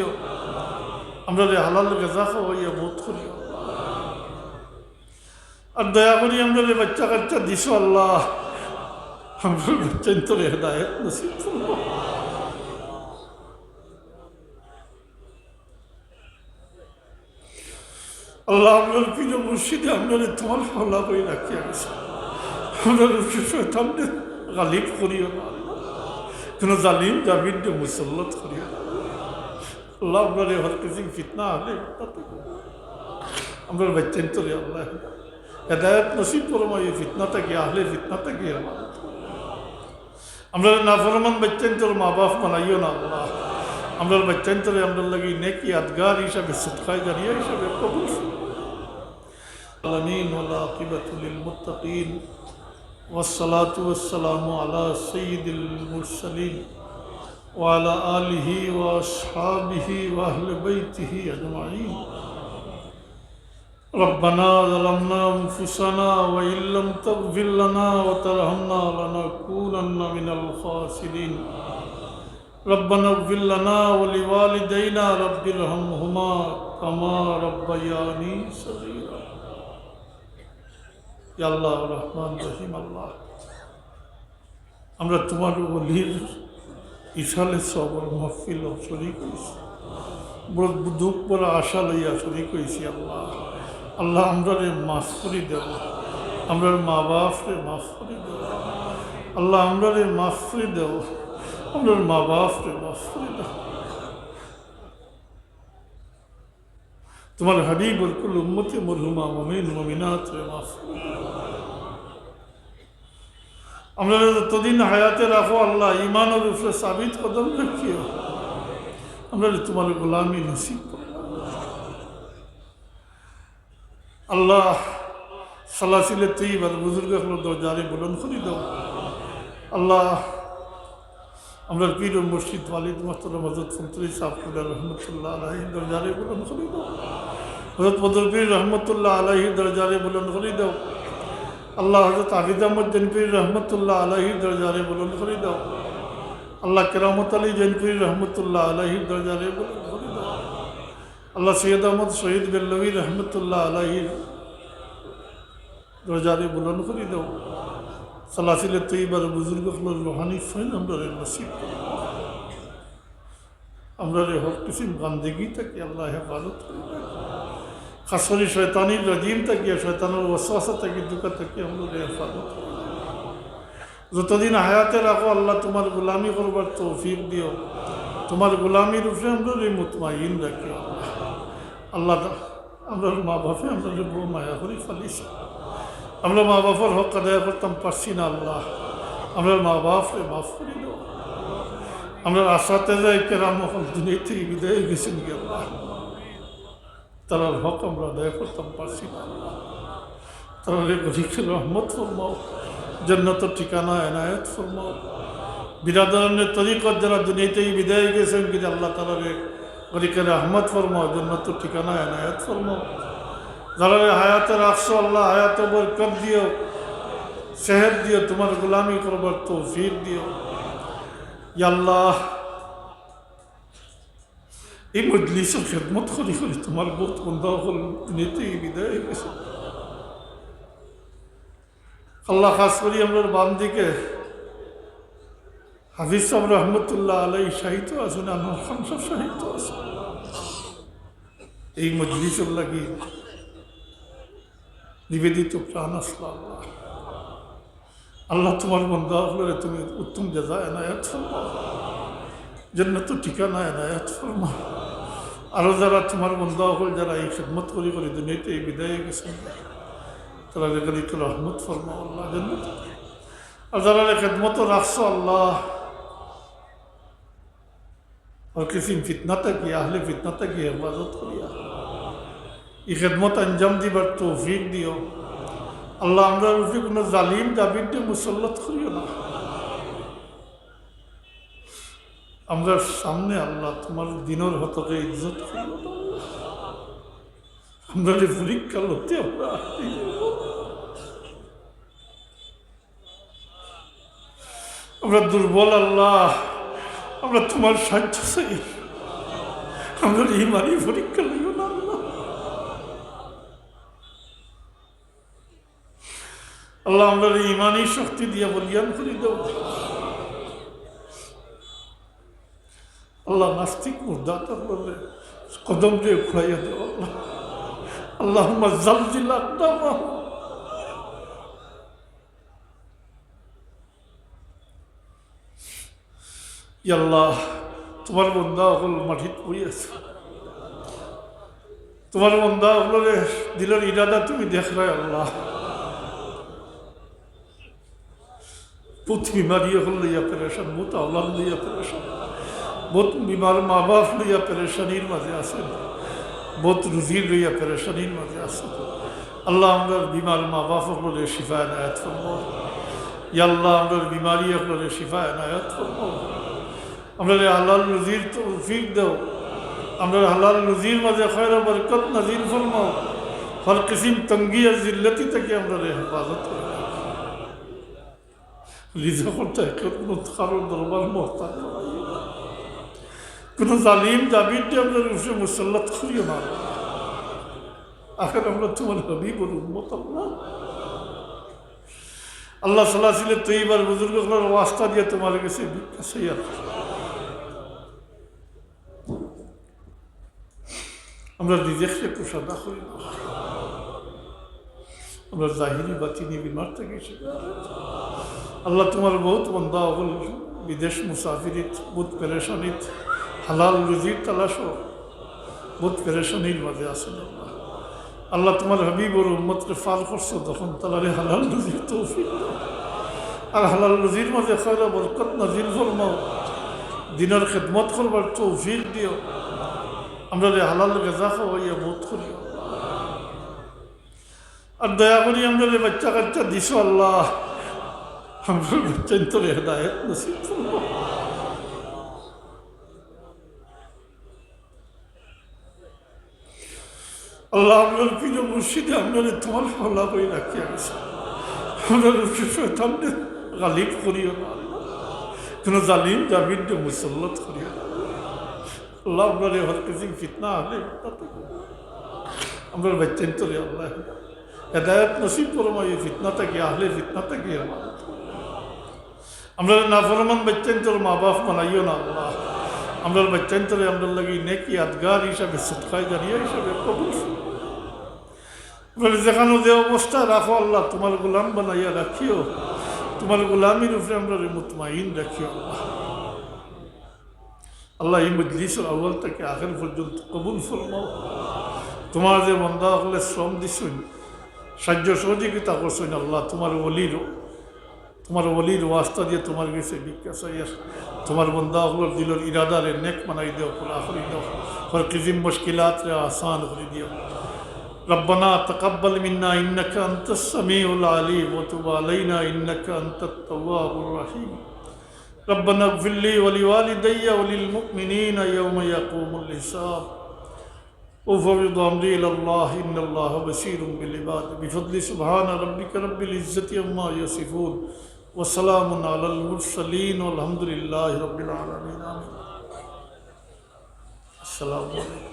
দিও আমরা হালাল গেজা খাওয়াইয়া বোধ করিও। আর দয়া করি আমরা বাচ্চা কাচ্চা দিস আল্লাহ, আমরা বাচ্চা তোরে হেদায়ত নসিব আল্লাহ, আপনার প্রিয় মুর্শিদে আপনার তোমার হাওলা করে রাখি, আমি আমরা গালিব করিও না কোনো জালিম জামিনকে মুসল্লত করিও না। আল্লাহ আপনার হর কিছু ফিতনা হলে আমরা বাচ্চান তোরে আল্লাহ হেদায়ত নসিব করবো এই ফিতনাটা কি আহলে ফিতনাটা কি আমার আমরা নাফরমান বাচ্চান তোর মা বাপ বানাইও না আল্লাহ আমরা বাচ্চান তোরে আমরা লাগি নেকি আদগার হিসাবে সুৎখায় জানিয়ে হিসাবে কবুল العالمين والعاقبة للمتقين والصلاة والسلام على سيد المرسلين وعلى آله وأصحابه وأهل بيته أجمعين ربنا ظلمنا أنفسنا وإن لم تغفر لنا وترحمنا لنكونن من الخاسرين ربنا اغفر لنا ولوالدينا رب ارحمهما كما ربياني صغيرا ইয়া আল্লাহ রহমান রহিম আল্লাহ আমরা তোমার অলির ইশালে সবর মহফিল শরিক হয়েছি দুঃখ বড় আশা লইয়া শরিক হয়েছি আল্লাহ। আল্লাহ আমরা রে মাফ করি দেব আমরা মা বাপ রে মাফ করি দেব আল্লাহ আমরা রে মাফ করি দেব আমরা মা বাপ রে মাফ করি দেব তোমার হাবিব বরকুল উম্মতে মরহুমা মমিন মমিনাত রে মাফ করি আমরা যতদিন হায়াতে রাখো আল্লাহ ইমানের উপরে সাবিত কদম রাখিও আমরা তোমার গোলামি নসিব। আল্লাহ, সালাসিলে তৈব আর বুজুর্গ দরজারে বলন করি দাও। আল্লাহ, আমরা পীর মুর্শিদ ওয়ালিদ মাস্টার হজরত ফন্তরি সাহফুল্লাহ রহমতুল্লাহ আলাহি দরজারে বলন করি দাও। হজরত বদর পীর রহমতুল্লাহ আলাহি দরজারে বলন করি দাও। আল্লাহ হজরত আবিদ আহমদ জনপুর রহমতুল্লাহ আলহির দরজারে বলুন করে দাও। আল্লাহ কেরামত আলী জনপুর রহমতুল্লাহ আলহির দরজারে বলুন করে আল্লাহ সৈয়দ আহমদ শহীদ বেল্লবী রহমতুল্লাহ আলহির দরজারে বলুন করে দাও। সালাসিলে তৈবার বুজুর্গ হল রোহানি ফাইন আমরা নসিব। আমরা হক কিসিম বান্দেগি থেকে আল্লাহ হেফাজত করে খাসরি শয়তানির রাজিম থেকে শয়তানের ওয়াসওয়াসা থেকে দুকা থেকে আমাদের হেফাজত করো। যতদিন হায়াতে রাখো আল্লাহ তোমার গোলামি করবার তৌফিক দিও তোমার গোলামির উপরে আমরা মুতমাইন রাখিও আল্লাহ আমরা মা বাপে আমরা বউ মায়া করি ফালিস আমরা মা বাবার হক আদায় করতাম পারছি না আল্লাহ আমরা মা বাপরে মাফ করে দাও আমরা আশাতে যাই কেরাম দুনিয়া থেকে বিদায় গেছেন কি আল্লাহ তারার হক আমরা আদায় করতাম, পারছি না। তারা গরিকের রহমত ফরমাও, জন্নত ঠিকানা এনায়ত ফরমাও। বিরাদরণের তরিকত যারা দুনিয়াতেই বিদায় গেছেন কিন্তু আল্লাহ তালা রে গরিকের রহমত ফরমাও, জন্নত ঠিকানা এনায়ত ফরমাও। যারা রে হায়াতে রাখছো আল্লাহ হায়াতে বরকত দিও সেহেদ দিও, তোমার গোলামি করবার তৌফিক দিও। আল্লাহ এই মজলিসের খেদমত করি করি তোমার বহুত বন্ধা হল নিতে বিদায় গেছে আল্লাহ খাস করি আমরা বাম দিকে হাফিজ সাহেব রহমতুল্লাহ আলাই সাহিত্য আছেন আমার খান সব সাহিত্য আছে এই মজলিসের লাগি নিবেদিত প্রাণ আসলো আল্লাহ আল্লাহ তোমার বন্ধা হলে তুমি উত্তম জাজা এনায়াত ফরমা জন্নত ঠিকানা এনায়াত ফরমা আরও যারা তোমার বন্ধা হল যারা এই খেদমত করি করি দুনিয়াতে এই বিদায় গেছেন তারা রেগালিত রহমত ফরমা আল্লাহ জন্নত আর যারা খেদমত রাখছো আল্লাহ और किसी फितनाता की अहले फितनाता की हिफाजत करिया এই খেদমত আঞ্জাম দিবার তৌফিক দিও আল্লাহ আমরা রুফি কোনো জালিম দাবিদে মুসল্লত করিও না আমরা সামনে আল্লাহ তোমার দিনের হতকে ইজ্জত আমরা যে পরীক্ষা লতে আমরা আমরা দুর্বল আল্লাহ, আমরা তোমার সাহায্য চাই। আমরা ইমানই পরীক্ষা লইও না আল্লাহ। আমরা ইমানই শক্তি দিয়া বলিয়ান করে দেব আল্লাহ নাস্তিক মুর্দাতা বলে কদম দিয়ে খুঁড়াইয়া দেব আল্লাহ। আল্লাহ জালজিল আল্লাহ, তোমার বন্ধা হল মাটিত পড়ি আছে। তোমার বন্ধা হলে দিলের ইরাদা তুমি দেখলাই আল্লাহ। বহুত বিমারি হল লইয়া পেরেশান বহুত আওলাদ লইয়া পেরেশান। বহুত বিমার মা বাপ লইয়া পেরেশানির মাঝে আছেন। বহুত রুজির লইয়া পেরেশানির মাঝে আছেন। আল্লাহ আমরা বিমার মা বাপ হলে শিফা এনায়াত ফরমাও ইয়াল্লাহ আমরা বিমারি হলে শিফা এনায়াত ফরমাও। আমরা হালাল নজির তৌফিক দাও। আমরা হালাল নজির মাঝে খয়রা বরকত নজির ফরমাও। হর কিসিম তঙ্গি আর জিল্লতি থেকে আমরা হেফাজত করে লিজা করতে দরবার মহতাজ কোনো জালিম দাবির দিয়ে আমরা রুফে মুসল্লাত করিও না আখের আমরা তোমার হবিবর উন্মত আল্লাহ। আল্লাহ সাল্লাহ ছিলে তৈবার বুজুর্গগুলোর ওয়াস্তা দিয়ে তোমার কাছে আমরা নিজেকে একটু সাদা করি না। আমরা জাহিরি বাতিনি বিমার থেকে আল্লাহ তোমার বহুত বন্ধা বিদেশ মুসাফিরিত, বহুত পেরেশানিত। হালাল রুজির তালাশ বহুত পেরেশানির মাঝে আছেন আল্লাহ। আল্লাহ তোমার হাবিবর উম্মতরে ফাল করছ, তখন তালারে হালাল রুজির তৌফিক। আর হালাল রুজির মাঝে খয়রা বরকত নাজিল ফরমাও। দিনের খেদমত করবার তৌফিক দিও। আমরা রে হালাল গেজা খাওয়াইয়া বোধ করি আর দয়া করি আমরা রে বাচ্চা কাচ্চা দিছো আল্লাহ, আমরা বাচ্চা তোর হেদায়ত নসিব করব। আল্লাহ, আপনার প্রিয় মুর্শিদে আপনার তোমার হল্লা করে রাখিয়া গেছে আমরা শৈতানকে গালিব করিও না কোনো জালিম, জামিন মুসল্লত করিও না আল্লাহ। আপনার হর কিছু ফিতনা হলে আমরা বাচ্চান তো আল্লাহ। হেদায়ত নসিব করব এই ফিতনা থেকে, আহলে ফিতনা থেকে আমার। আমরা না ফরমান বাচ্চান তোর মা বাপ মানাইও না আল্লাহ। আমরা বাচ্চান তোরে আমরা লাগি নেকি আদগার হিসাবে সৎকায় জানিয়ে হিসাবে, কবুল। আমরা যেখানে যে অবস্থা, রাখো আল্লাহ, তোমার গোলাম বানাইয়া রাখিও। তোমার গোলামির উপরে আমরা মুতমাইন রাখিও আল্লাহ। আল্লাহ এই আউ্বাল থেকে আখের পর্যন্ত কবুল ফরমাও। তোমার যে বন্ধা হলে শ্রম দিছুন, সাহায্য সহযোগিতা করছেন আল্লাহ, তোমার অলির তোমার অলির ওয়াস্তা দিয়ে তোমার গেছে বিকাশ তোমার বন্ধা হলোর দিলর ইরাদারে নেক বানাই দিও, পুরা করি দিও হর কিজিম মুশকিলাত আসান করে দিও। ربنا تقبل منا إنك أنت السميع العليم وتب علينا إنك أنت التواب الرحيم. ربنا اغفر لي ولوالدي وللمؤمنين يوم يقوم الحساب. وفوض أمري إلى الله إن الله بشير بالعباد. بفضل سبحان ربك رب العزة عما يصفون. وسلام على المرسلين والحمد لله رب العالمين. آمين. السلام عليكم.